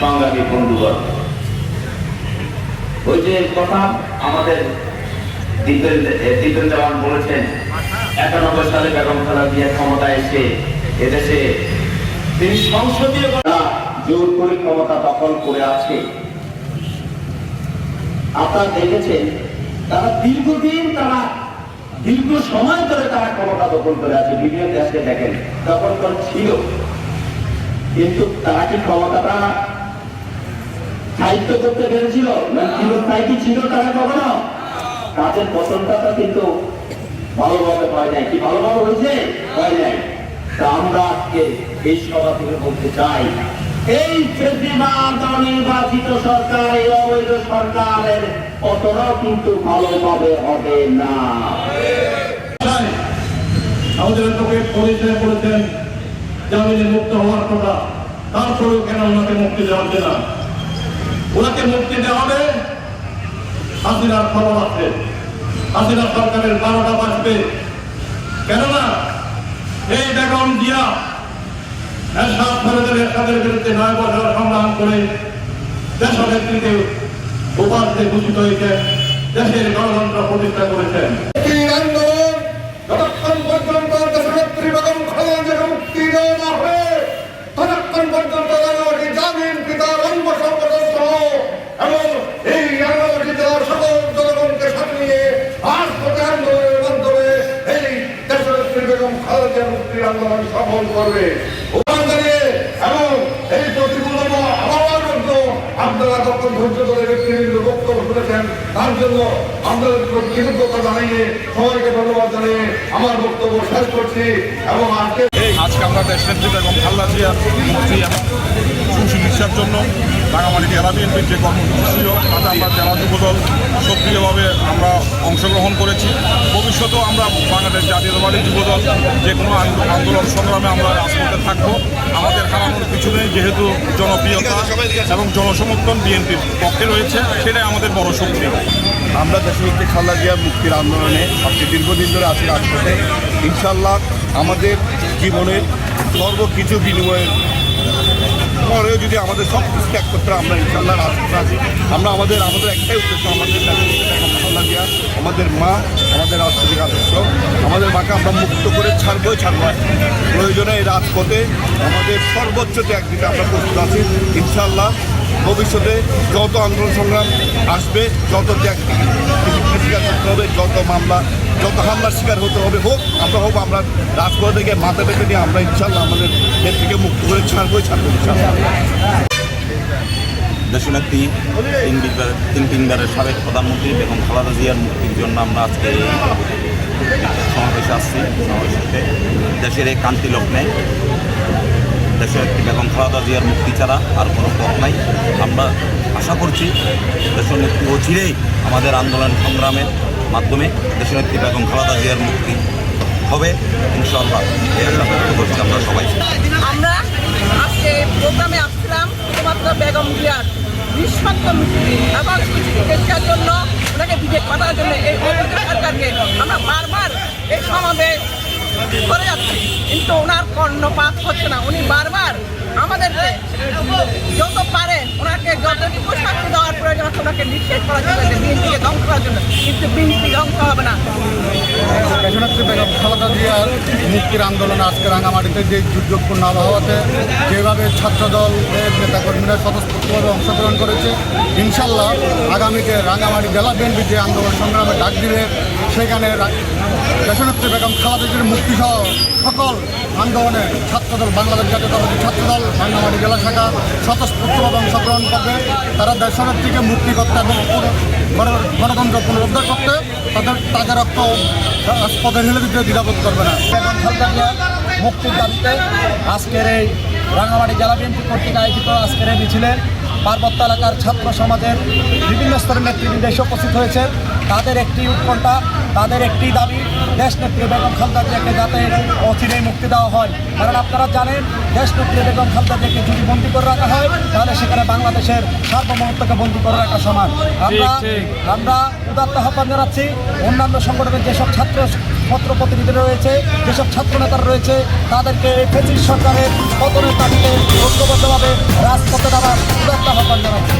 সংগ্রামী বন্ধুগণ, ওই যে কথা আমাদের বলেছেন, একানব্বই সালে বেগম খালেদা জিয়া ক্ষমতায় এসে এদেশে তিনি সংসদীয় জোর করে ক্ষমতা দখল করে আছে। আপনারা দেখেছেন, তারা দীর্ঘদিন তারা, দীর্ঘ সময় ধরে তারা ক্ষমতা দখল করে আছে। বিভিন্ন দেশকে দেখেন করে ছিল। কিন্তু তারা কি ক্ষমতাটা সাহিত্য করতে পেরেছিল? ছিল তারা কখনো? কাজের পতনটা কিন্তু ভালোভাবে হয় নাই। কি ভালোভাবে হয়েছে? হয় নাই। তা আমরা আজকে এই সভা থেকে বলতে চাই, এই নির্বাচিত সরকার, এই অবৈধ সরকারের পতনও কিন্তু ভালোভাবে হবে না। আমাদের পরিচয় করেছেন, জামিনে মুক্ত হওয়ার কথা। তারপরেও কেন ওনাকে মুক্তি দেওয়া না ওনাকে মুক্তি দেওয়া হবে। হাসিনার ফলন আছে হাসিনা সরকারের বারোটা বাঁচবে কেননা এই বেগম জিয়া দেশের গণতন্ত্র প্রতিষ্ঠা করেছেন। করবে তার জন্য জানিয়ে, সবাইকে ধন্যবাদ জানিয়ে আমার বক্তব্য শেষ করছি এবং আজকে আমরা জন্য রাঙামাটি জেলা বিএনপির যে কর্মসূচি ছিল, তাতে আমরা জেলা যুবদল সক্রিয়ভাবে আমরা অংশগ্রহণ করেছি। ভবিষ্যতেও আমরা বাংলাদেশ জাতীয়তাবাদী যুবদল যে কোনো আন্দো- আন্দোলন সংগ্রামে আমরা রাজপথে থাকব। আমাদের হারানোর কিছু নেই, যেহেতু জনপ্রিয়তা এবং জনসমর্থন বিএনপির পক্ষে রয়েছে, সেটাই আমাদের বড় শক্তি। আমরা দেশনেত্রী খাল্লা জিয়ার মুক্তির আন্দোলনে সবচেয়ে দীর্ঘদিন ধরে আছি রাজপথে। ইনশাল্লাহ আমাদের জীবনের সর্ব কিছু বিনিময়ের পরেও যদি আমাদের সব কিছু ত্যাগ করতে আমরা ইনশাল্লাহ রাজপথে আছি আমরা আমাদের আমাদের একটাই উদ্দেশ্য আমাদের আমাদের মা, আমাদের রাষ্ট্রপতি আদর্শ আমাদের মাকে আমরা মুক্ত করে ছাড়বো ছাড়বো। প্রয়োজনে এই রাজপথে আমাদের সর্বোচ্চ ত্যাগ দিতে আমরা প্রস্তুত আছি। ইনশাল্লাহ ভবিষ্যতে যত আন্দোলন সংগ্রাম আসবে, যত ত্যাগ স্বীকার করতে হবে, যত মামলা, যত হামলার শিকার হতে হবে, হোক আমরা হোক, আমরা রাজপথ থেকে মাথা পেতে নিয়ে আমরা ইনশাল্লাহ আমাদের এর থেকে মুক্ত করে ছাড়বই ছাড়বো ইনশাল্লাহ। দেশনেত্রী তিন তিন তিনবারের সাবেক প্রধানমন্ত্রী বেগম খালেদা জিয়ার মুক্তির জন্য আমরা আজকে সমাবেশে আসছি। সমাবেশে দেশের এই কান্তি লগ্নে দেশনেত্রী বেগম খালেদা জিয়ার মুক্তি ছাড়া আর কোনো পথ নাই। আমরা আশা করছি দেশের দেশনেত্রী অচিরেই আমাদের আন্দোলন সংগ্রামের মাধ্যমে দেশের দেশনেত্রী বেগম খালেদা জিয়ার মুক্তি হবে, ইনশাআল্লাহ। এই আশা ব্যক্ত করছি আমরা সবাই। আমরা আজকে শুধুমাত্র বেগম জিয়ার মুক্তি জন্য জন্য এই সরকারকে আমরা বারবার এই সমাবেশ করে যাচ্ছি। কিন্তু ওনার কর্ণপাত হচ্ছে না। উনি বারবার আমাদেরকে যত পারেন ওনাকে যতটুকু শাস্তি দেওয়ার প্রয়োজন আছে, ওনাকে নিষেধ করার জন্য বিএনপিকে ধ্বংস করার জন্য। কিন্তু বিএনপি ধ্বংস হবে না। দেশনেত্রী বেগম খালেদা জিয়ার মুক্তির আন্দোলন আজকে রাঙামাটিতে যে দুর্যোগপূর্ণ আবহাওয়াতে যেভাবে ছাত্রদলের নেতাকর্মীরা স্বতঃস্ফূর্তভাবে অংশগ্রহণ করেছে, ইনশাল্লাহ আগামীতে রাঙামাটি জেলা বিএনপি যে আন্দোলন সংগ্রামে ডাক দিবে সেখানে দেশনেত্রী বেগম খালেদা জিয়ার মুক্তি সহ সকল আন্দোলনে ছাত্রদল, বাংলাদেশ জাতীয়তাবাদী ছাত্রদল রাঙামাটি জেলা শাখা স্বতঃস্ফূর্তভাবে অংশগ্রহণ করবে। তারা দেশনেত্রীকে মুক্তি করতে এবং গণ- গণতন্ত্র পুনরুদ্ধার করতে তাদের তাকে রক্ত রাজপথে ঢেলে দিতে দ্বিধাবোধ করবে না। মুক্তির দাবিতে আজকের এই রাঙ্গামাটি জেলা বিএনপি কর্তৃক আয়োজিত আজকের এই মিছিলে পার্বত্য এলাকার ছাত্র সমাজের বিভিন্ন স্তরের নেতৃবৃন্দ এসে উপস্থিত হয়েছে। তাদের একটি উৎকণ্ঠা তাদের একটি দাবি দেশ নেত্রী বেগম খালেদা জিয়াকে যাতে অচিরেই মুক্তি দেওয়া হয়। কারণ আপনারা জানেন দেশ নেত্রী বেগম খালেদা জিয়াকে যদি বন্দী করে রাখা হয় তাহলে সেখানে বাংলাদেশের সার্বভৌমত্বকে বন্দী করে রাখা সমান। আমরা আমরা উদাত্ত আহ্বান জানাচ্ছি অন্যান্য সংগঠনের যেসব ছাত্র পত্র প্রতিনিধি রয়েছে যেসব ছাত্র নেতারা রয়েছে তাদেরকে এই ফেসিস সরকারের পতনের দাবিতে ঐক্যবদ্ধভাবে রাজপথে নামার উদাত্ত আহ্বান জানাচ্ছি।